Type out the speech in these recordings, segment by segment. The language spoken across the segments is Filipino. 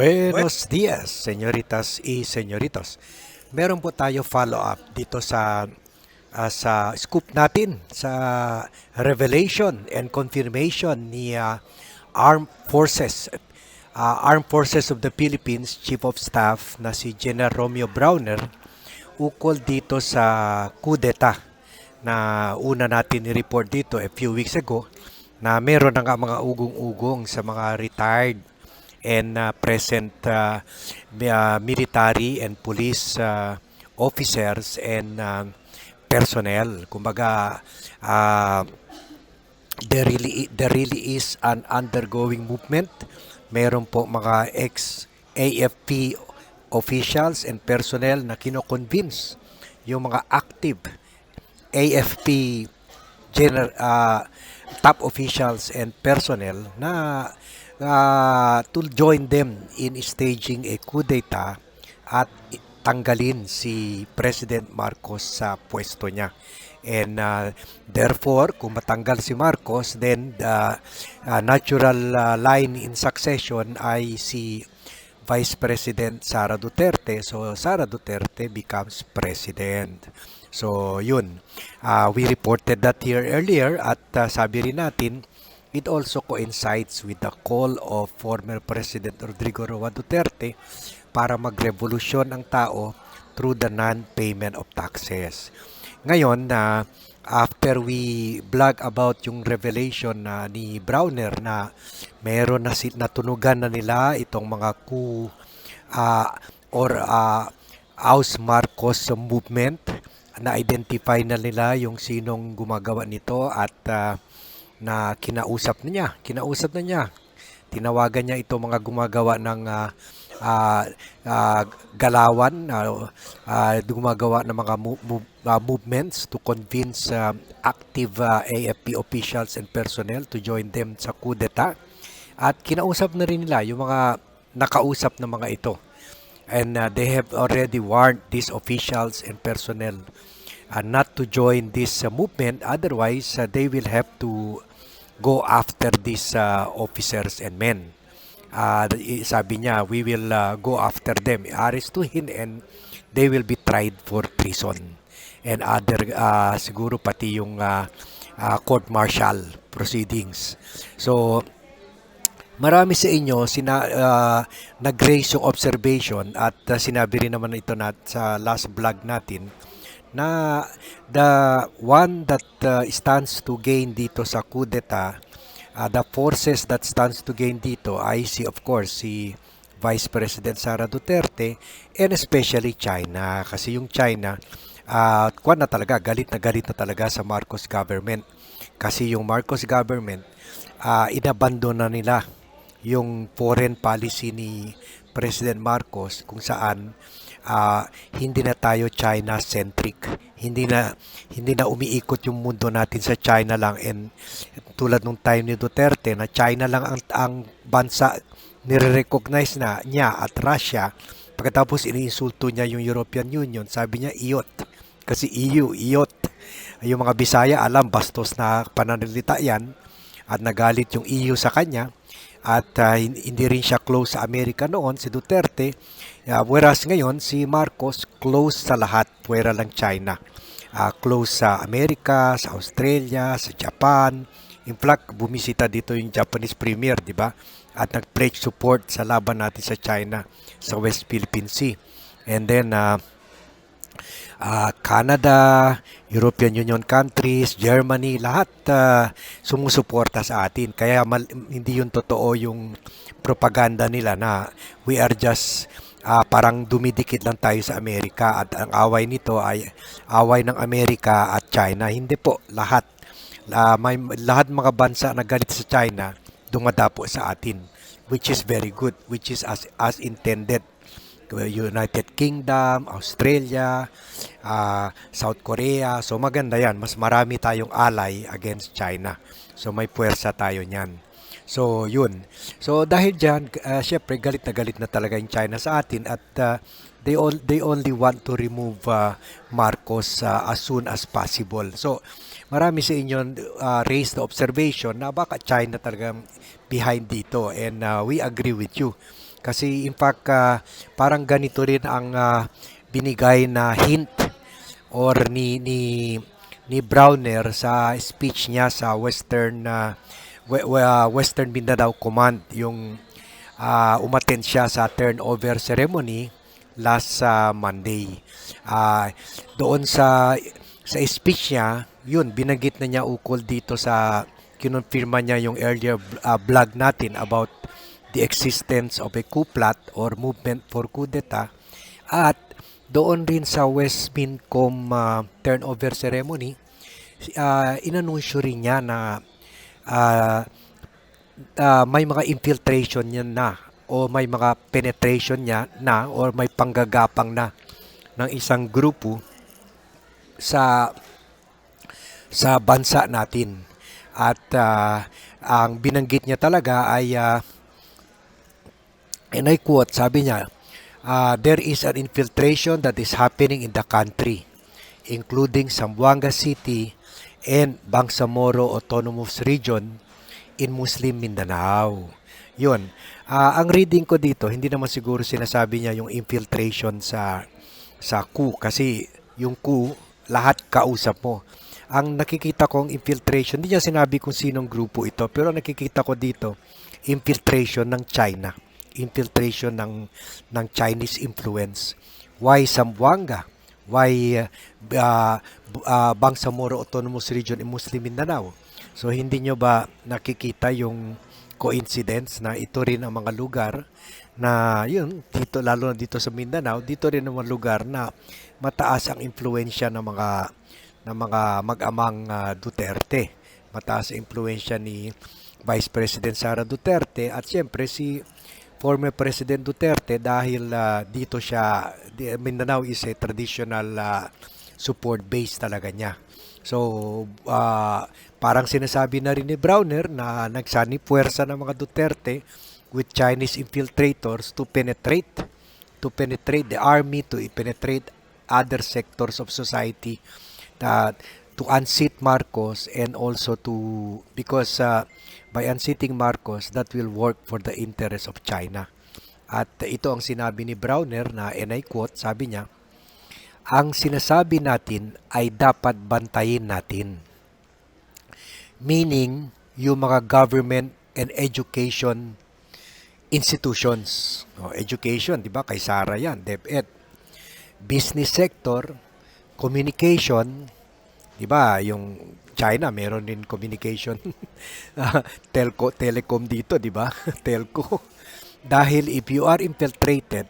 Buenos dias, señoritas y señoritos. Meron po tayo follow-up dito sa ah, sa scoop natin sa revelation and confirmation ni ah, Armed Forces ah, Armed Forces of the Philippines Chief of Staff na si General Romeo Browner ukol dito sa kudeta na una natin ni-report dito a few weeks ago na meron na nga mga ugong-ugong sa mga retired and uh, present uh, uh, military and police uh, officers and uh, personnel. Kumbaga, uh, there really there really is an undergoing movement. Meron po mga ex AFP officials and personnel na kino-convince yung mga active AFP general uh, top officials and personnel na uh, to join them in staging a coup d'etat at tanggalin si President Marcos sa pwesto niya. And uh, therefore, kung matanggal si Marcos, then the uh, natural uh, line in succession ay si Vice President Sara Duterte. So Sara Duterte becomes president. So yun, Uh, we reported that here earlier at uh, sabi rin natin, it also coincides with the call of former President Rodrigo Roa Duterte para magrevolusyon ang tao through the non-payment of taxes. Ngayon na after we blog about yung revelation na ni Browner na meron na si, natunugan na nila itong mga coup uh, or uh, House Marcos movement na-identify na nila yung sinong gumagawa nito at ah, na kinausap na niya. Kinausap na niya. Tinawagan niya ito mga gumagawa ng ah, ah, ah, galawan, ah, ah, gumagawa ng mga mo- mo- ah, movements to convince ah, active ah, AFP officials and personnel to join them sa coup d'etat. At kinausap na rin nila yung mga nakausap na mga ito and uh, they have already warned these officials and personnel uh, not to join this uh, movement otherwise uh, they will have to go after these uh, officers and men. Uh, sabi niya we will uh, go after them. Arrestuhin and they will be tried for treason. And other uh, siguro pati yung uh, uh, court martial proceedings. So Marami sa inyo sina ah, nag-raise yung observation at ah, sinabi rin naman ito nat sa last vlog natin na the one that ah, stands to gain dito sa coup d'etat, ah, the forces that stands to gain dito ay si of course si Vice President Sara Duterte and especially China. Kasi yung China uh, kwan na talaga galit na galit na talaga sa Marcos government. Kasi yung Marcos government uh, inabandon na nila yung foreign policy ni President Marcos kung saan ah, hindi na tayo China centric hindi na hindi na umiikot yung mundo natin sa China lang. And tulad nung time ni Duterte na China lang ang ang bansa nire-recognize na niya at Russia. Pagkatapos iniinsulto niya yung European Union. Sabi niya iyot kasi EU iyot yung mga Bisaya alam bastos na pananalita yan. At nagalit yung EU sa kanya at hin- hindi rin siya close sa Amerika noon si Duterte. Ah, whereas ngayon si Marcos close sa lahat pwera lang China. Ah, close sa Amerika sa Australia sa Japan. In fact bumisita dito yung Japanese premier di ba? At nag-pledge support sa laban natin sa China sa West Philippine Sea. And then ah, ah, Canada, European Union countries, Germany, lahat ah, sumusuporta sa atin. Kaya mal- hindi yun totoo yung propaganda nila na we are just ah, parang dumidikit lang tayo sa Amerika at ang away nito ay away ng Amerika at China. Hindi po, lahat. Ah, may lahat mga bansa na galit sa China dumadapo sa atin which is very good which is as as intended United Kingdom, Australia, ah, South Korea. So maganda yan. Mas marami tayong ally against China. So may puwersa tayo niyan. So yun. So dahil diyan, uh, syempre galit na galit na talaga yung China sa atin at ah, they all they only want to remove ah, Marcos ah, as soon as possible. So marami sa inyo uh, raised the observation na baka China talagang behind dito and ah, we agree with you. Kasi in fact, ah, parang ganito rin ang ah, binigay na hint or ni ni ni Browner sa speech niya sa Western we- we- ah, Western Mindanao Command yung ah, umattend siya sa turnover ceremony last sa Monday. Ah, doon sa sa speech niya, yun binanggit na niya ukol dito sa kinonfirma niya yung earlier ah, vlog natin about the existence of a coup plot or movement for coup d'etat at doon rin sa West Mincom ah, turnover ceremony uh, inanunsyo rin niya na ah, ah, may mga infiltration niya na o may mga penetration niya na or may panggagapang na ng isang grupo sa sa bansa natin. At ah, ang binanggit niya talaga ay ah, and I quote, sabi niya, ah, there is an infiltration that is happening in the country, including Zamboanga City and Bangsamoro Autonomous Region in Muslim Mindanao. Yun. Ah, ang reading ko dito, hindi naman siguro sinasabi niya yung infiltration sa sa coup kasi yung coup lahat kausap mo. Ang nakikita kong infiltration, hindi niya sinabi kung sinong grupo ito, pero nakikita ko dito infiltration ng China, infiltration ng ng Chinese influence. Why Zamboanga? Why uh, uh, uh, Bangsamoro Autonomous Region in Muslim Mindanao? So hindi nyo ba nakikita yung coincidence na ito rin ang mga lugar na yun dito lalo na dito sa Mindanao dito rin ang mga lugar na mataas ang impluwensya ng mga ng mga mag-amang ah, Duterte mataas ang impluwensya ni Vice President Sara Duterte at siyempre si former President Duterte dahil ah, dito siya Mindanao is a traditional ah, support base talaga niya. So, ah, parang sinasabi na rin ni Browner na nagsani puwersa ng mga Duterte with Chinese infiltrators to penetrate to penetrate the army to penetrate other sectors of society that to unseat Marcos and also to because uh, by unseating Marcos that will work for the interest of China. At ito ang sinabi ni Browner na and I quote, sabi niya, ang sinasabi natin ay dapat bantayin natin. Meaning, yung mga government and education institutions. O, education, di ba? Kay Sara yan, DepEd. Business sector, communication, di ba? Yung China, meron din communication. Ah, telco, telecom dito, di ba? Telco. Dahil if you are infiltrated,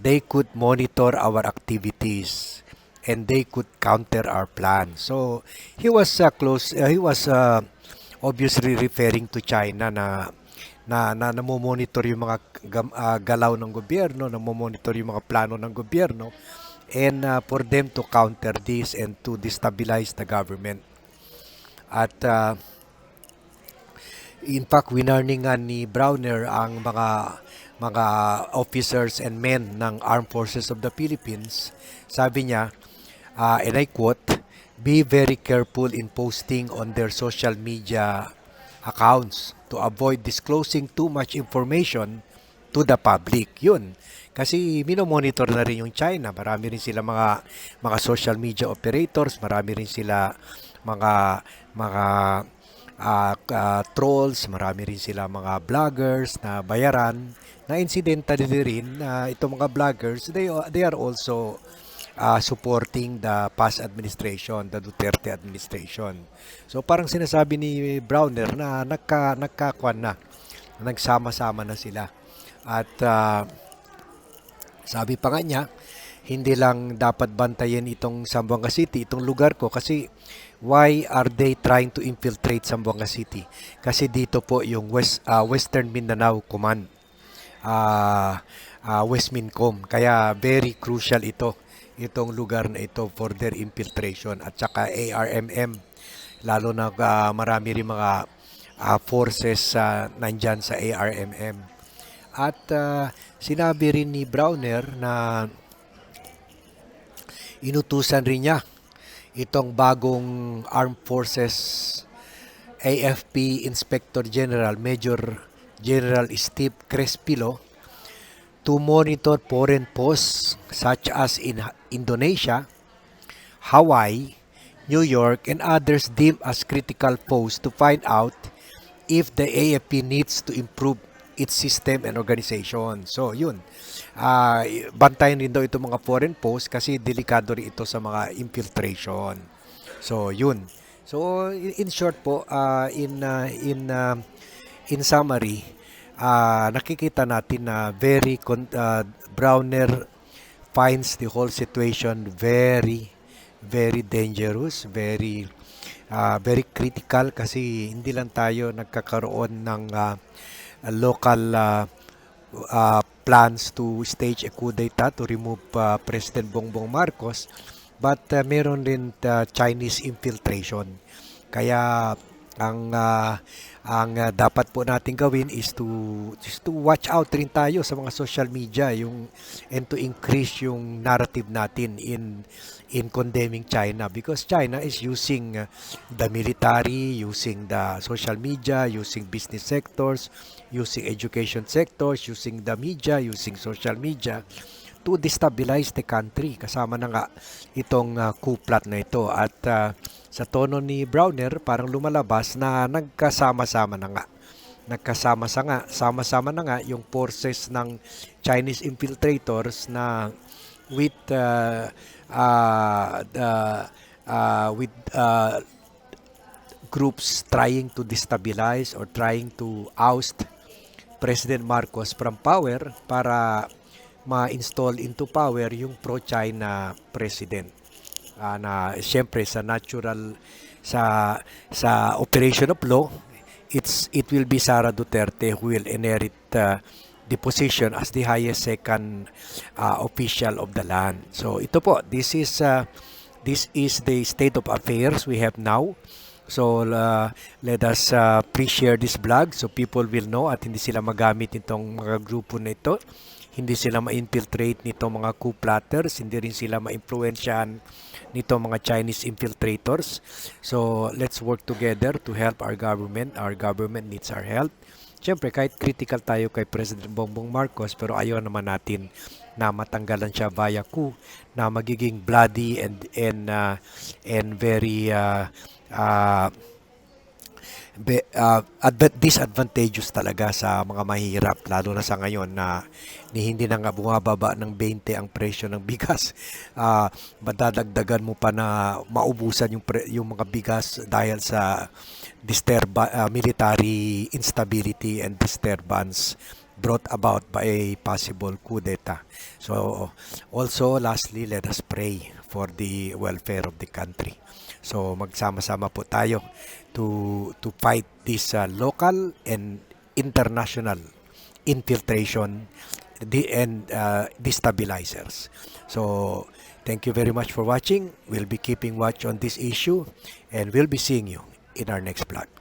they could monitor our activities and they could counter our plan. So he was uh, close uh, he was uh, obviously referring to China na na na namomonitor yung mga ah, galaw ng gobyerno, namomonitor yung mga plano ng gobyerno and uh, for them to counter this and to destabilize the government. At uh, In fact, winarningan ni Browner ang mga mga officers and men ng Armed Forces of the Philippines. Sabi niya, uh, and I quote, Be very careful in posting on their social media accounts to avoid disclosing too much information to the public. Yun. Kasi minomonitor na rin yung China. Marami rin sila mga mga social media operators, marami rin sila mga mga ah, ah, trolls, marami rin sila mga vloggers na bayaran na incidentally rin na itong mga vloggers they they are also ah, supporting the past administration, the Duterte administration. So parang sinasabi ni Browner na nagka nagkakwan na, nagsama-sama na sila. At ah, sabi pa nga niya, hindi lang dapat bantayan itong Zamboanga City, itong lugar ko kasi why are they trying to infiltrate Zamboanga City? Kasi dito po yung West ah, Western Mindanao Command. ah ah, West Mincom. Kaya very crucial ito itong lugar na ito for their infiltration at saka ARMM lalo na ah, marami rin mga ah, forces sa nandyan sa ARMM. At ah, sinabi rin ni Browner na inutusan rin niya itong bagong Armed Forces AFP Inspector General Major General Steve Crespilo to monitor foreign posts such as in Indonesia, Hawaii, New York, and others deemed as critical posts to find out if the AFP needs to improve its system and organization. So, yun. Ah, bantayan rin daw itong mga foreign posts kasi delikado rin ito sa mga infiltration. So, yun. So, in short po, ah, in ah, in ah, in summary, ah, nakikita natin na very con- ah, Browner finds the whole situation very very dangerous, very ah, very critical kasi hindi lang tayo nagkakaroon ng ah, local ah, ah, plans to stage a coup d'etat to remove ah, President Bongbong Marcos but ah, meron rin ah, Chinese infiltration. Kaya ang ah, ang ah, dapat po natin gawin is to is to watch out rin tayo sa mga social media yung and to increase yung narrative natin in in condemning China because China is using uh, the military, using the social media, using business sectors, using education sectors, using the media, using social media to destabilize the country. Kasama na nga itong uh, coup plot na ito. At uh, sa tono ni Browner, parang lumalabas na nagkasama-sama na nga. Nagkasama sa nga, sama-sama na nga yung forces ng Chinese infiltrators na with uh, uh, the, uh, with uh, groups trying to destabilize or trying to oust President Marcos from power para ma-install into power yung pro-China president. Ah, na siyempre sa natural sa sa operation of law it's it will be Sara Duterte who will inherit uh, the position as the highest second uh, official of the land. So ito po, this is uh, this is the state of affairs we have now. So uh, let us uh, pre-share this blog so people will know at hindi sila magamit itong mga grupo na ito. Hindi sila ma-infiltrate nito mga coup plotters, hindi rin sila ma-influensyahan nito mga Chinese infiltrators. So let's work together to help our government. Our government needs our help. Siyempre, kahit critical tayo kay President Bongbong Marcos, pero ayaw naman natin na matanggalan siya via coup na magiging bloody and and uh, and very uh, uh, be, uh, adva- disadvantageous talaga sa mga mahirap lalo na sa ngayon na ni hindi na nga bumababa ng 20 ang presyo ng bigas. Uh, madadagdagan mo pa na maubusan yung pre- yung mga bigas dahil sa disturba uh, military instability and disturbance brought about by a possible coup d'etat. So also lastly let us pray for the welfare of the country. So magsama-sama po tayo to to fight this uh, local and international infiltration the and uh, destabilizers. So thank you very much for watching. We'll be keeping watch on this issue and we'll be seeing you in our next vlog.